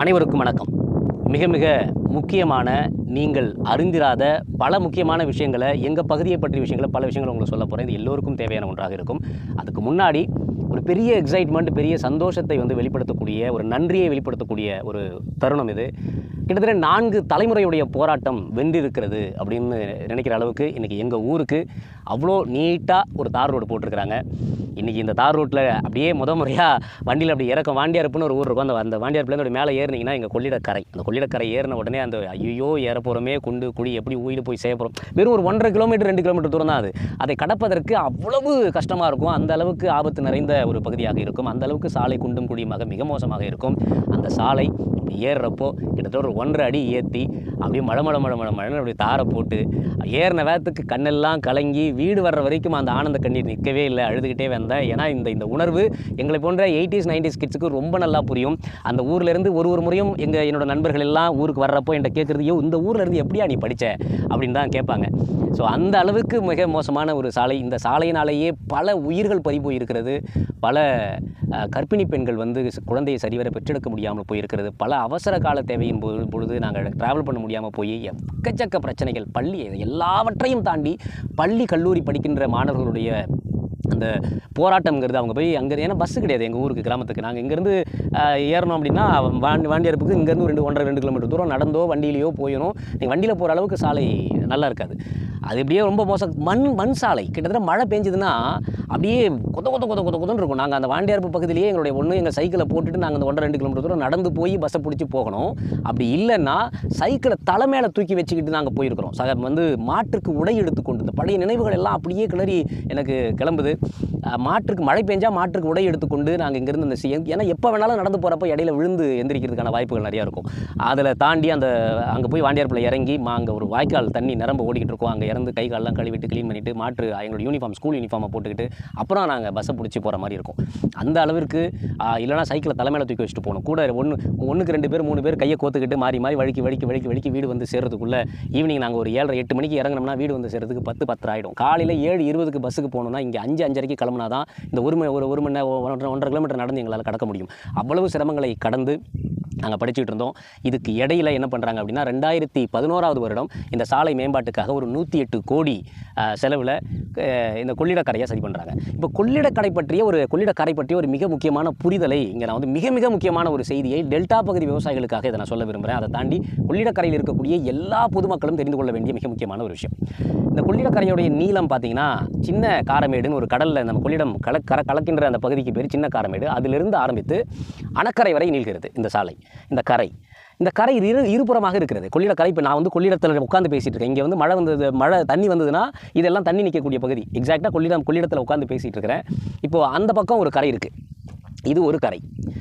அனைவருக்கும் வணக்கம். மிக மிக முக்கியமான நீங்கள் அறிந்திராத பல முக்கியமான விஷயங்களை எங்கள் பகுதியை பற்றிய விஷயங்களை பல விஷயங்களை உங்களுக்கு சொல்ல போகிறேன் இது எல்லோருக்கும் தேவையான ஒன்றாக இருக்கும். அதுக்கு முன்னாடி ஒரு பெரிய எக்ஸைட்மெண்ட் பெரிய சந்தோஷத்தை வந்து வெளிப்படுத்தக்கூடிய ஒரு நன்றியை வெளிப்படுத்தக்கூடிய ஒரு தருணம் இது. கிட்டத்தட்ட நான்கு தலைமுறையுடைய போராட்டம் வென்றிருக்கிறது அப்படின்னு நினைக்கிற அளவுக்கு இன்றைக்கி எங்கள் ஊருக்கு அவ்வளோ நீட்டாக ஒரு தார் ரோடு போட்டிருக்கிறாங்க. இன்றைக்கி இந்த தார் ரோட்டில் அப்படியே முத முறையாக வண்டியில் அப்படி இறக்கம் வாண்டியார்ப்புன்னு ஒரு ஊர் இருக்கும். அந்த அந்த வாண்டியார்ப்புலேருந்து அப்படி மேலே ஏறினீங்கன்னா எங்கள் கொள்ளிடக்கரை. அந்த கொள்ளிடக்கரை ஏறின உடனே அந்த ஐயோ ஏற போகிறோமே குண்டு குழி எப்படி ஊயில் போய் செய்ய போகிறோம் வெறும் ஒரு ஒன்றரை கிலோமீட்டர் ரெண்டு கிலோமீட்டர் தூரம் தான் அது. அதை கடப்பதற்கு அவ்வளவு கஷ்டமாக இருக்கும். அந்த அளவுக்கு ஆபத்து நிறைந்த ஒரு பகுதியாக இருக்கும். அந்த அளவுக்கு சாலை குண்டும் குழியுமாக மிக மோசமாக இருக்கும். அந்த சாலை ஏறுறப்போ கிட்டத்தட்ட ஒரு ஒன்றரை அடி ஏற்றி அப்படியே மழை மழை மழை மழை மழை அப்படி தாரை போட்டு ஏறின வேத்துக்கு கண்ணெல்லாம் கலங்கி வீடு வர்ற வரைக்கும் அந்த ஆனந்த கண்ணீர் நிற்கவே இல்லை அழுதுகிட்டே வந்தேன். ஏன்னா இந்த இந்த உணர்வு எங்களை போன்ற எயிட்டிஸ் நைன்டிஸ் கிட்ஸுக்கு ரொம்ப நல்லா புரியும். அந்த ஊர்லேருந்து ஒரு ஒரு முறையும் எங்கள் என்னோடய நண்பர்கள் எல்லாம் ஊருக்கு வர்றப்போ என்கிட்ட கேட்குறது ஐயோ இந்த ஊர்லேருந்து எப்படியா நீ படித்த அப்படின்னு தான் கேட்பாங்க. ஸோ அந்த அளவுக்கு மிக மோசமான ஒரு சாலை. இந்த சாலையினாலேயே பல உயிர்கள் பறி போயிருக்கிறது பல கர்ப்பிணி பெண்கள் வந்து குழந்தையை சரிவர பெற்றெடுக்க முடியாமல் போயிருக்கிறது. பல அவசர கால தேவையின் பொழுது நாங்கள் ட்ராவல் பண்ண முடியாமல் போய் எக்கச்சக்க பிரச்சனைகள் பள்ளி எல்லாவற்றையும் தாண்டி பள்ளி கல்லூரி படிக்கின்ற மாணவர்களுடைய அந்த போராட்டம்ங்கிறது அவங்க போய் அங்கே ஏன்னா பஸ்ஸு கிடையாது எங்கள் ஊருக்கு கிராமத்துக்கு. நாங்கள் இங்கேருந்து ஏறணும் அப்படின்னா வாண்டி வாண்டியரப்புக்கு இங்கேருந்து ரெண்டு ஒன்றரை ரெண்டு கிலோமீட்டர் தூரம் நடந்தோ வண்டியிலையோ போயிடும் நீங்கள் வண்டியில் போகிற அளவுக்கு சாலை நல்லா இருக்காது. அது இப்படியே ரொம்ப மோசம். மண் மண் சாலை. கிட்டத்தட்ட மழை பெஞ்சதுன்னா அப்படியே கொத கொத கொத கொத கொதன்னு இருக்கும். நாங்கள் அந்த வாண்டியார்ப்பு பகுதியிலேயே எங்களுடைய ஒன்று எங்கள் சைக்கிளை போட்டுட்டு நாங்கள் அந்த ஒன்றரை ரெண்டு கிலோமீட்டர் தூரம் நடந்து போய் பஸ்ஸை பிடிச்சி போகணும். அப்படி இல்லைன்னா சைக்கிளை தலை மேலே தூக்கி வச்சுக்கிட்டு நாங்கள் போயிருக்கிறோம். சக வந்து மாட்டுக்கு உடை எடுத்துக்கொண்டு இந்த பழைய நினைவுகள் எல்லாம் அப்படியே கிளறி எனக்கு கிளம்புது. it. மாட்டுக்கு மழை பெஞ்சால் மாட்டுக்கு உடை எடுத்துக்கொண்டு நாங்கள் இங்கேருந்து அந்த சி- ஏன்னா எப்போ வேணாலும் நடந்து போகிறப்ப இடையில விழுந்து எந்திரிக்கிறதுக்கான வாய்ப்புகள் நிறையா இருக்கும். அதில் தாண்டி அந்த அங்கே போய் வாண்டியார்பில் இறங்கி மா அங்கே ஒரு வாய்க்கால் தண்ணி நிரம்ப ஓடிக்கிட்டு இருக்கோம். அங்கே இறந்து கை காலெல்லாம் கழுவிட்டு க்ளீன் பண்ணிவிட்டு மாற்று எங்களோட யூனிஃபார்ம் ஸ்கூல் யூனிஃபார்மை போட்டுக்கிட்டு அப்புறம் நாங்கள் பஸ்ஸை பிடிச்சி போகிற மாதிரி இருக்கும். அந்த அளவிற்கு இல்லைனா சைக்கிளை தலைமையில தூக்கி வச்சுட்டு போகணும். கூட ஒன்று ஒன்றுக்கு ரெண்டு பேர் மூணு பேர் கையை கோத்துக்கிட்டு மாறி மாறி வழுக்கி வழுக்கி வழுக்கி வழுக்கி வீடு வந்து சேர்றதுக்குள்ளே ஈவினிங் நாங்கள் ஒரு ஏழரை எட்டு மணிக்கு இறங்கினோம்னா வீடு வந்து சேர்றதுக்கு பத்து பத்து ஆகிடும் காலையில் ஏழு இருபதுக்கு பஸ்ஸுக்கு போகணும்னா இங்கே அஞ்சு அஞ்சரைக்கு கிளம்புனா தான் இந்த ஒரு மணி ஒரு ஒரு மணி நேரம் ஒன்றரை கிலோமீட்டர் நடந்து எங்களால் கடக்க முடியும். அவ்வளவு சிரமங்களை கடந்து நாங்கள் படிச்சுட்டு இருந்தோம். இதுக்கு இடையில என்ன பண்ணுறாங்க அப்படின்னா ரெண்டாயிரத்தி பதினோராவது வருடம் இந்த சாலை மேம்பாட்டுக்காக ஒரு நூற்றி எட்டு கோடி செலவில் இந்த கொள்ளிடக்கரையை சரி பண்ணுறாங்க இப்போ கொள்ளிடக்கரை பற்றிய ஒரு கொள்ளிடக்கரை பற்றிய ஒரு மிக முக்கியமான புரிதலை இங்கே நான் வந்து மிக மிக முக்கியமான ஒரு செய்தியை டெல்டா பகுதி விவசாயிகளுக்காக இதை நான் சொல்ல விரும்புகிறேன் அதை தாண்டி கொள்ளிடக்கரையில் இருக்கக்கூடிய எல்லா பொதுமக்களும் தெரிந்து கொள்ள வேண்டிய மிக முக்கியமான ஒரு விஷயம். இந்த கொள்ளிடக்கரையுடைய நீளம் பார்த்தீங்கன்னா சின்ன காரமேடுன்னு ஒரு கடலில் நம்ம கொள்ளிடம் கல கர கலக்கின்ற அந்த பகுதிக்கு பேர் சின்ன காரமேடு அதிலிருந்து ஆரம்பித்து அணக்கரை வரை நீள்கிறது இந்த சாலை இந்த கரை. இந்த கரை இரு இருபுறமாக இருக்கிறது. கொள்ளிடக்கரை இப்போ நான் வந்து கொள்ளிடத்தில் உட்காந்து பேசிகிட்டு இருக்கேன். இங்கே வந்து மழை வந்தது மழை தண்ணி வந்ததுன்னா இதெல்லாம் தண்ணி நிற்கக்கூடிய பகுதி. எக்ஸாக்டாக கொள்ளிடம் கொள்ளிடத்தில் உட்காந்து பேசிகிட்டு இருக்கிறேன். இப்போது அந்த பக்கம் ஒரு கரை இருக்குது இது ஒரு கரை.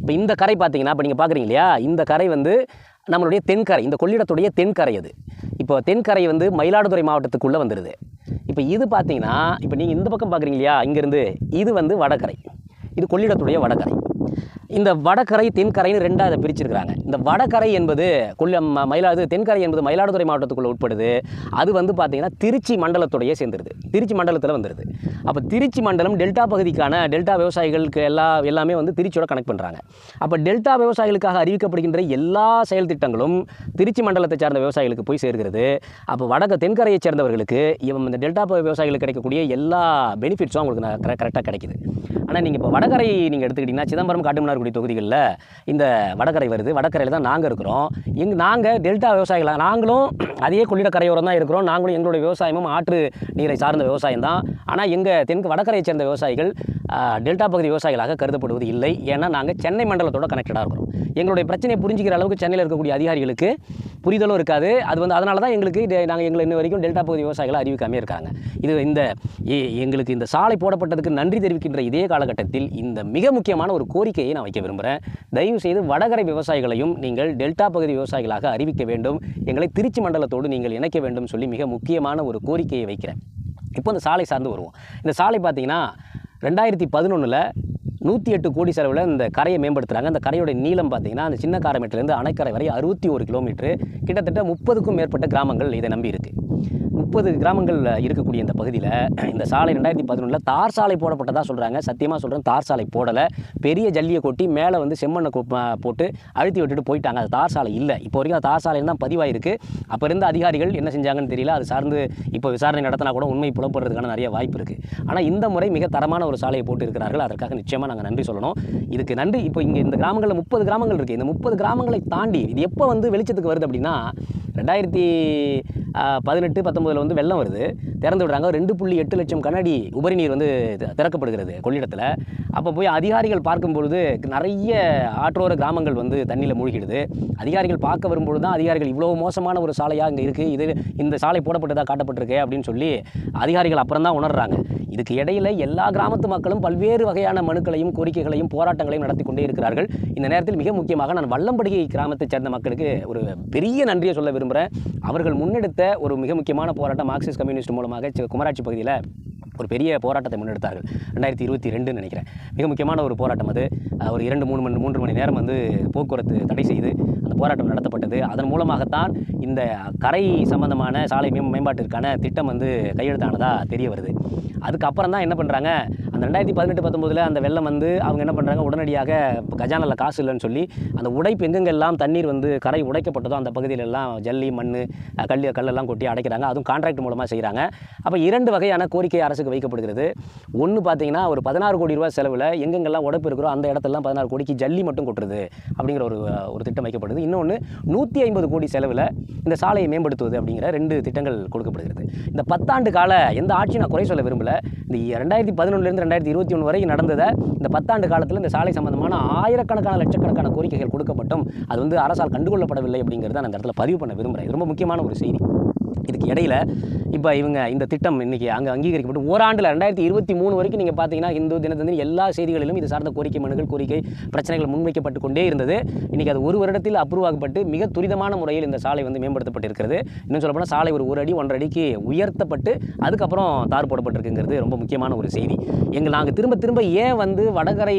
இப்போ இந்த கரை பார்த்தீங்கன்னா இப்போ நீங்கள் பார்க்குறீங்க இல்லையா? இந்த கரை வந்து நம்மளுடைய தென்கரை இந்த கொள்ளிடத்துடைய தென்கரை அது. இப்போ தென்கரை வந்து மயிலாடுதுறை மாவட்டத்துக்குள்ளே வந்துடுது இப்போ இது பார்த்தீங்கன்னா இப்போ நீங்கள் இந்த பக்கம் பார்க்குறீங்க இல்லையா? இங்கேருந்து இது வந்து வடகரை. இது கொள்ளிடத்துடைய வடகரை. இந்த வடகரை தென்கரைன்னு ரெண்டாக அதை பிரிச்சிருக்கிறாங்க. இந்த வடகரை என்பது கொல்ல ம- தென்கரை என்பது மயிலாடுதுறை மாவட்டத்துக்குள்ள உட்படுது. அது வந்து பார்த்திங்கன்னா திருச்சி மண்டலத்துடைய சேர்ந்துருது. திருச்சி மண்டலத்தில் வந்துடுது அப்போ திருச்சி மண்டலம் டெல்டா பகுதிக்கான டெல்டா விவசாயிகளுக்கு எல்லா எல்லாமே வந்து திருச்சியோட கனெக்ட் பண்ணுறாங்க அப்போ டெல்டா விவசாயிகளுக்காக அறிவிக்கப்படுகின்ற எல்லா செயல் திட்டங்களும் திருச்சி மண்டலத்தை சார்ந்த விவசாயிகளுக்கு போய் சேர்கிறது. அப்போ வடக்கு தென்கரையை சேர்ந்தவர்களுக்கு இவன் இந்த டெல்டா விவசாயிகளுக்கு கிடைக்கக்கூடிய எல்லா பெனிஃபிட்ஸும் அவங்களுக்கு கரெக்டாக கிடைக்குது. ஆனால் நீங்கள் இப்போ வடகரை நீங்கள் எடுத்துக்கிட்டிங்கன்னா சிதம்பரம் காட்டுமன்னார்குடி தொகுதிகளில் இந்த வடகரை வருது. வடகரையில் தான் நாங்கள் இருக்கிறோம். எங் நாங்கள் டெல்டா விவசாயிகளாக நாங்களும் அதே கொள்ளிட கரையோரம் தான் இருக்கிறோம். நாங்களும் எங்களுடைய விவசாயமும் ஆற்று நீரை சார்ந்த விவசாயம் தான். ஆனால் எங்கள் தென்கு வடகரையை சேர்ந்த விவசாயிகள் டெல்டா பகுதி விவசாயிகளாக கருதப்படுவது இல்லை. ஏன்னா நாங்கள் சென்னை மண்டலத்தோட கனெக்டடாக இருக்கிறோம். எங்களுடைய பிரச்சனையை புரிஞ்சிக்கிற அளவுக்கு சென்னையில் இருக்கக்கூடிய அதிகாரிகளுக்கு புரிதலும் இருக்காது. அது வந்து அதனால தான் எங்களுக்கு நாங்கள் எங்களை இன்ன வரைக்கும் டெல்டா பகுதி விவசாயிகளை அறிவிக்காமே இருக்காங்க. இது இந்த எங்களுக்கு இந்த சாலை போடப்பட்டதுக்கு நன்றி தெரிவிக்கின்ற இதே காலகட்டத்தில் இந்த மிக முக்கியமான ஒரு கோரிக்கையை நான் வைக்க விரும்புகிறேன் தயவு செய்து வடகரை விவசாயிகளையும் நீங்கள் டெல்டா பகுதி விவசாயிகளாக அறிவிக்க வேண்டும். எங்களை திருச்சி மண்டலத்தோடு நீங்கள் இணைக்க வேண்டும் சொல்லி மிக முக்கியமான ஒரு கோரிக்கையை வைக்கிறேன். இப்போ இந்த சாலை சார்ந்து வருவோம். இந்த சாலை பார்த்திங்கன்னா ரெண்டாயிரத்தி பதினொன்றில் நூற்றி எட்டு கோடி செலவில் இந்த கரையை மேம்படுத்துகிறாங்க அந்த கரையோட நீளம் பார்த்தீங்கன்னா அந்த சின்ன காரமேட்டிலேருந்து அணைக்கரை வரை அறுபத்தி ஒரு கிலோமீட்டர். கிட்டத்தட்ட முப்பதுக்கும் மேற்பட்ட கிராமங்கள் இதை நம்பி இருக்குது முப்பது கிராமங்கள் இருக்கக்கூடிய இந்த பகுதியில் இந்த சாலை ரெண்டாயிரத்தி பதினொன்றில் தார் சாலை போடப்பட்டதாக சொல்கிறாங்க சத்தியமாக சொல்கிறேன் தார் சாலை போடலை. பெரிய ஜல்லியை கொட்டி மேலே வந்து செம்மண்ணை போட்டு அழுத்தி விட்டுட்டு போயிட்டாங்க. அது தார் சாலை இல்லை. இப்போ வரைக்கும் அது தார் சாலையில் தான் பதிவாயிருக்கு. அப்போ இருந்த அதிகாரிகள் என்ன செஞ்சாங்கன்னு தெரியல. அது சார்ந்து இப்போ விசாரணை நடத்தினா கூட உண்மை புலப்படுறதுக்கான நிறைய வாய்ப்பு இருக்குது ஆனால் இந்த முறை மிக தரமான ஒரு சாலையை போட்டு இருக்கிறார்கள் அதற்காக நிச்சயமாக நாங்கள் நன்றி சொல்லணும். இதுக்கு நன்றி. இப்போ இங்கே இந்த கிராமங்களில் முப்பது கிராமங்கள் இருக்குது இந்த முப்பது கிராமங்களை தாண்டி இது எப்போ வந்து வெளிச்சத்துக்கு வருது அப்படின்னா ரெண்டாயிரத்தி பதினெட்டு பத்தொம்பதில் வந்து வெள்ளம் வருது. திறந்து விடுறாங்க. ரெண்டு புள்ளி எட்டு லட்சம் கண்ணாடி உபரி நீர் வந்து திறக்கப்படுகிறது கொள்ளிடத்தில். அப்போ போய் அதிகாரிகள் பார்க்கும்பொழுது நிறைய ஆற்றோர கிராமங்கள் வந்து தண்ணியில் மூழ்கிடுது. அதிகாரிகள் பார்க்க வரும்பொழுது தான் அதிகாரிகள் இவ்வளோ மோசமான ஒரு சாலையாக அங்கே இருக்குது இது இந்த சாலை போடப்பட்டதாக காட்டப்பட்டிருக்கு அப்படின்னு சொல்லி அதிகாரிகள் அப்புறம் தான் உணர்றாங்க. இதுக்கு இடையில எல்லா கிராமத்து மக்களும் பல்வேறு வகையான மனுக்களையும் கோரிக்கைகளையும் போராட்டங்களையும் நடத்தி கொண்டே இருக்கிறார்கள். இந்த நேரத்தில் மிக முக்கியமாக நான் வல்லம்படிகை கிராமத்தைச் சேர்ந்த மக்களுக்கு ஒரு பெரிய நன்றியை சொல்ல விரும்புகிறேன் அவர்கள் முன்னெடுத்த ஒரு மிக முக்கியமான போராட்டம் மார்க்சிஸ்ட் கம்யூனிஸ்ட் மூலமாக குமராட்சி பகுதியில் ஒரு பெரிய போராட்டத்தை முன்னெடுத்தார்கள். ரெண்டாயிரத்தி இருபத்தி ரெண்டுன்னு நினைக்கிறேன். மிக முக்கியமான ஒரு போராட்டம் அது. ஒரு இரண்டு மூணு மணி மூன்று மணி நேரம் வந்து போக்குவரத்து தடை செய்து அந்த போராட்டம் நடத்தப்பட்டது. அதன் மூலமாகத்தான் இந்த கரை சம்பந்தமான சாலை மேம் மேம்பாட்டிற்கான திட்டம் வந்து கையெழுத்தானதாக தெரிய வருது. அதுக்கப்புறம் தான் என்ன பண்ணுறாங்க அந்த ரெண்டாயிரத்தி பதினெட்டு பத்தொம்போதில் அந்த வெள்ளம் வந்து அவங்க என்ன பண்ணுறாங்க உடனடியாக கஜானில் காசு இல்லைன்னு சொல்லி அந்த உடைப்பு எங்கெங்கெல்லாம் தண்ணீர் வந்து கரை உடைக்கப்பட்டதோ அந்த பகுதியில எல்லாம் ஜல்லி மண் கல் கல்லெல்லாம் கொட்டி அடைக்கிறாங்க. அதுவும் கான்ட்ராக்ட் மூலமாக செய்கிறாங்க அப்போ இரண்டு வகையான கோரிக்கை அரசுக்கு வைக்கப்படுகிறது. ஒன்று பார்த்தீங்கன்னா ஒரு பதினாறு கோடி ரூபாய் செலவில் எங்கெங்கெல்லாம் உடைப்பு இருக்கிறோ அந்த இடத்தெல்லாம் பதினாறு கோடிக்கு ஜல்லி மட்டும் கொட்டுறது அப்படிங்கிற ஒரு ஒரு திட்டம் வைக்கப்படுது. இன்னொன்று நூற்றி ஐம்பது கோடி செலவில் இந்த சாலையை மேம்படுத்துவது அப்படிங்கிற ரெண்டு திட்டங்கள் கொடுக்கப்படுகிறது. இந்த பத்தாண்டு கால எந்த ஆட்சி நான் குறை சொல்ல விரும்பல. இந்த ரெண்டாயிரத்தி பதினொன்றுலேருந்து ரெண்டாயிரத்தி இருபத்தி ஒன்று வரைக்கும் நடந்ததை இந்த பத்தாண்டு காலத்தில் இந்த சாலை சம்பந்தமான ஆயிரக்கணக்கான லட்சக்கணக்கான கோரிக்கைகள் கொடுக்கப்பட்டும். அது வந்து அரசால் கண்டுகொள்ளப்படவில்லை அப்படிங்கிறத நான் அந்த இடத்துல பதிவு பண்ண விரும்புகிறேன் ரொம்ப முக்கியமான ஒரு செய்தி. இதுக்கு இடையில இப்போ இவங்க இந்த திட்டம் இன்றைக்கி அங்கே அங்கீகரிக்கப்பட்டு ஓராண்டில் ரெண்டாயிரத்தி இருபத்தி மூணு வரைக்கும் நீங்கள் பார்த்தீங்கன்னா இந்து தினத்தந்தி எல்லா செய்திகளிலும் இது சார்ந்த கோரிக்கை மனுகள் கோரிக்கை பிரச்சனைகள் முன்வைக்கப்பட்டு கொண்டே இருந்தது. இன்றைக்கி அது ஒரு வருடத்தில் அப்ரூவ் ஆகப்பட்டு மிக துரிதமான முறையில் இந்த சாலை வந்து மேம்படுத்தப்பட்டு இருக்கிறது இன்னும் சொல்லப்போனால் சாலை ஒரு ஒரு அடி ஒன்றரை அடிக்கு உயர்த்தப்பட்டு அதுக்கப்புறம் தார் போடப்பட்டிருக்குங்கிறது ரொம்ப முக்கியமான ஒரு செய்தி. எங்கள் நாங்கள் திரும்ப திரும்ப ஏன் வந்து வடகரை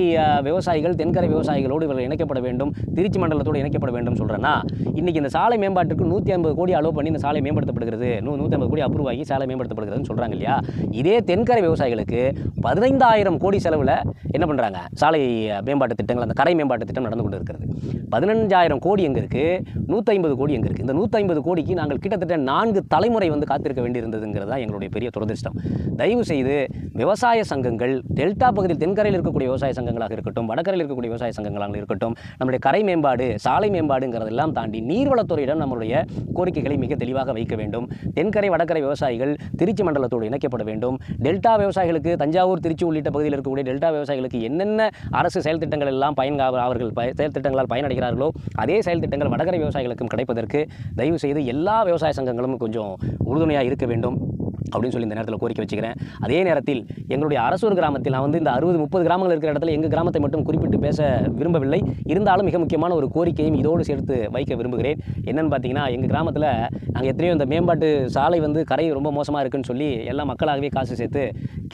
விவசாயிகள் தென்கரை விவசாயிகளோடு இவர்கள் இணைக்கப்பட வேண்டும் திருச்சி மண்டலத்தோடு இணைக்கப்பட வேண்டும் சொல்கிறேன்னா இன்றைக்கி இந்த சாலை மேம்பாட்டுக்கு நூற்றி ஐம்பது கோடி அளவு பண்ணி இந்த சாலை மேம்படுத்தப்படுகிறது நூ நூற்றம்பது கோடி அப்ரூவ் ஆகி சாலை மேம்படுத்தப்படுகிறதுன்னு சொல்கிறாங்க இல்லையா? இதே தென்கரை விவசாயிகளுக்கு பதினைந்தாயிரம் கோடி செலவில் என்ன பண்ணுறாங்க சாலை மேம்பாட்டு திட்டங்கள் அந்த கரை மேம்பாட்டு திட்டம் நடந்து கொண்டு இருக்கிறது பதினஞ்சாயிரம் கோடி எங்கே இருக்குது நூற்றி கோடி எங்கே இருக்குது இந்த நூற்றி கோடிக்கு நாங்கள் கிட்டத்தட்ட நான்கு தலைமுறை வந்து காத்திருக்க வேண்டியிருந்ததுங்கிறது தான் எங்களுடைய பெரிய துரதிர்ஷ்டம். தயவு செய்து விவசாய சங்கங்கள் டெல்டா பகுதியில் தென்கரையில் இருக்கக்கூடிய விவசாய சங்கங்களாக இருக்கட்டும் வடகரையில் இருக்கக்கூடிய விவசாய சங்கங்களாக இருக்கட்டும் நம்முடைய கரை மேம்பாடு சாலை மேம்பாடுங்கிறதெல்லாம் தாண்டி நீர்வளத்துறையிடம் நம்மளுடைய கோரிக்கைகளை மிக தெளிவாக வைக்க வேண்டும். தென்கரை வடகரை விவசாயிகள் திருச்சி மண்டலத்தோடு இணைக்கப்பட வேண்டும். டெல்டா விவசாயிகளுக்கு தஞ்சாவூர் திருச்சி உள்ளிட்ட பகுதியில் இருக்கக்கூடிய டெல்டா விவசாயிகளுக்கு என்னென்ன அரசு செயல் திட்டங்கள் எல்லாம் பயன் அவர்கள் பய- செயல் திட்டங்களால் பயனடைகிறார்களோ அதே செயல் திட்டங்கள் வடகரை விவசாயிகளுக்கும் கிடைப்பதற்கு தயவு செய்து எல்லா விவசாய சங்கங்களும் கொஞ்சம் உறுதுணையாக இருக்க வேண்டும். அப்படின்னு சொல்லி இந்த நேரத்தில் கோரிக்கை வச்சுக்கிறேன். அதே நேரத்தில் எங்களுடைய அரசூர் கிராமத்தில் நான் வந்து இந்த அறுபது முப்பது கிராமங்கள் இருக்கிற இடத்துல எங்கள் கிராமத்தை மட்டும் குறிப்பிட்டு பேச விரும்பவில்லை. இருந்தாலும் மிக முக்கியமான ஒரு கோரிக்கையும் இதோடு சேர்த்து வைக்க விரும்புகிறேன். என்னன்னு பார்த்தீங்கன்னா எங்கள் கிராமத்தில் நாங்கள் எத்தனையோ இந்த மேம்பாட்டு சாலை வந்து கரை ரொம்ப மோசமாக இருக்குன்னு சொல்லி எல்லா மக்களாகவே காசு சேர்த்து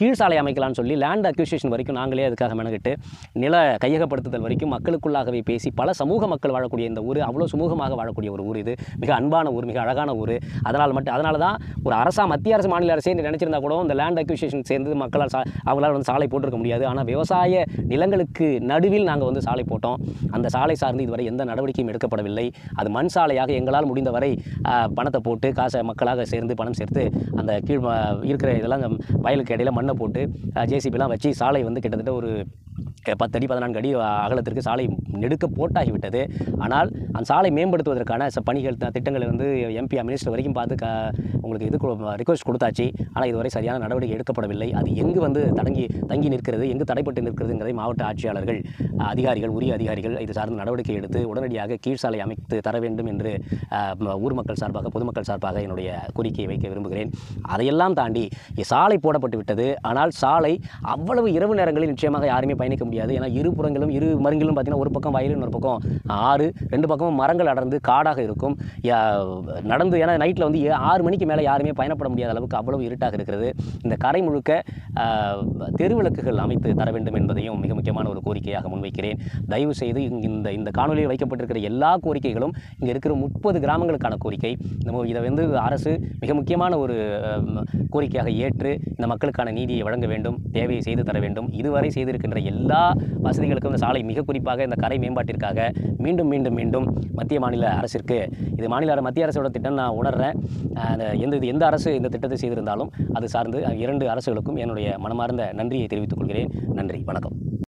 கீழ் சாலை அமைக்கலாம்னு சொல்லி லேண்ட் அக்யூசியேஷன் வரைக்கும் நாங்களே அதுக்காக மெனக்கிட்டு நில கையகப்படுத்துதல் வரைக்கும் மக்களுக்குள்ளாகவே பேசி பல சமூக மக்கள் வாழக்கூடிய இந்த ஊர் அவ்வளோ சுமூகமாக வாழக்கூடிய ஒரு ஊர் இது. மிக அன்பான ஊர் மிக அழகான ஊர். அதனால் மட்டும் அதனால தான் ஒரு அரசா மத்திய அரசு மாநில அரசே நினைச்சிருந்தா கூட இந்த லேண்ட் அக்யூசியேஷன் சேர்ந்து மக்களால் சா அவங்களால் வந்து சாலை போட்டிருக்க முடியாது. ஆனால் விவசாய நிலங்களுக்கு நடுவில் நாங்கள் வந்து சாலை போட்டோம். அந்த சாலை சார்ந்து இதுவரை எந்த நடவடிக்கையும் எடுக்கப்படவில்லை. அது மண் சாலையாக எங்களால் முடிந்தவரை பணத்தை போட்டு காசை மக்களாக சேர்ந்து பணம் சேர்த்து அந்த கீழ் இருக்கிற இதெல்லாம் வயலுக்கு இடையில் மண்ணை போட்டு ஜேசிபிலாம் வச்சு சாலை வந்து கிட்டத்தட்ட ஒரு பத்தடி பதினான்கு அடி அகலத்திற்கு சாலை நெடுக்க போட்டாகிவிட்டது. ஆனால் அந்த சாலை மேம்படுத்துவதற்கான ச- பணிகள் திட்டங்களை வந்து எம்பி மினிஸ்டர் வரைக்கும் பார்த்து க உங்களுக்கு இது ரிக்வஸ்ட் கொடுத்தாச்சு. ஆனால் இதுவரை சரியான நடவடிக்கை எடுக்கப்படவில்லை. அது எங்கு வந்து தடங்கி தங்கி நிற்கிறது எங்கு தடைப்பட்டு நிற்கிறதுங்கிறதை மாவட்ட ஆட்சியாளர்கள் அதிகாரிகள் உரிய அதிகாரிகள் இது சார்ந்த நடவடிக்கை எடுத்து உடனடியாக கீழ் சாலை அமைத்து தர வேண்டும் என்று ஊர் மக்கள் சார்பாக பொதுமக்கள் சார்பாக என்னுடைய கோரிக்கையை வைக்க விரும்புகிறேன். அதையெல்லாம் தாண்டி சாலை போடப்பட்டு விட்டது ஆனால் சாலை அவ்வளவு இரவு நேரங்களில் நிச்சயமாக யாருமே பயணிக்க முடியாது. ஏன்னா இரு புறங்களும் இரு மருங்கிலும் பார்த்தீங்கன்னா ஒரு பக்கம் வயல் இன்னொரு பக்கம் ஆறு. ரெண்டு பக்கமும் மரங்கள் அடர்ந்து காடாக இருக்கும். நடந்து ஏன்னா நைட்டில் வந்து ஏ- ஆறு மணிக்கு மேலே யாருமே பயணப்பட முடியாத அளவுக்கு அவ்வளவு இருட்டாக இருக்கிறது. இந்த கரை முழுக்க தெருவிளக்குகள் அமைத்து தர வேண்டும் என்பதையும் மிக முக்கியமான ஒரு கோரிக்கையாக முன்வைக்கிறேன். தயவு செய்து இந்த இந்த காணொலியில் வைக்கப்பட்டிருக்கிற எல்லா கோரிக்கைகளும் இங்கே இருக்கிற முப்பது கிராமங்களுக்கான கோரிக்கை. நம்ம இதை வந்து அரசு மிக முக்கியமான ஒரு கோரிக்கையாக ஏற்று இந்த மக்களுக்கான நீதியை வழங்க வேண்டும் தேவையை செய்து தர வேண்டும். இதுவரை செய்திருக்கின்ற எல்லா எல்லா வசதிகளுக்கும் இந்த சாலை மிக குறிப்பாக இந்த கரை மேம்பாட்டிற்காக மீண்டும் மீண்டும் மீண்டும் மத்திய மாநில அரசிற்கு இது மாநில மத்திய அரசோட திட்டம் நான் உணர்றேன். அந்த எந்த இது எந்த அரசு இந்த திட்டத்தை செய்திருந்தாலும் அது சார்ந்து இரண்டு அரசுகளுக்கும் என்னுடைய மனமார்ந்த நன்றியை தெரிவித்துக் கொள்கிறேன். நன்றி வணக்கம்.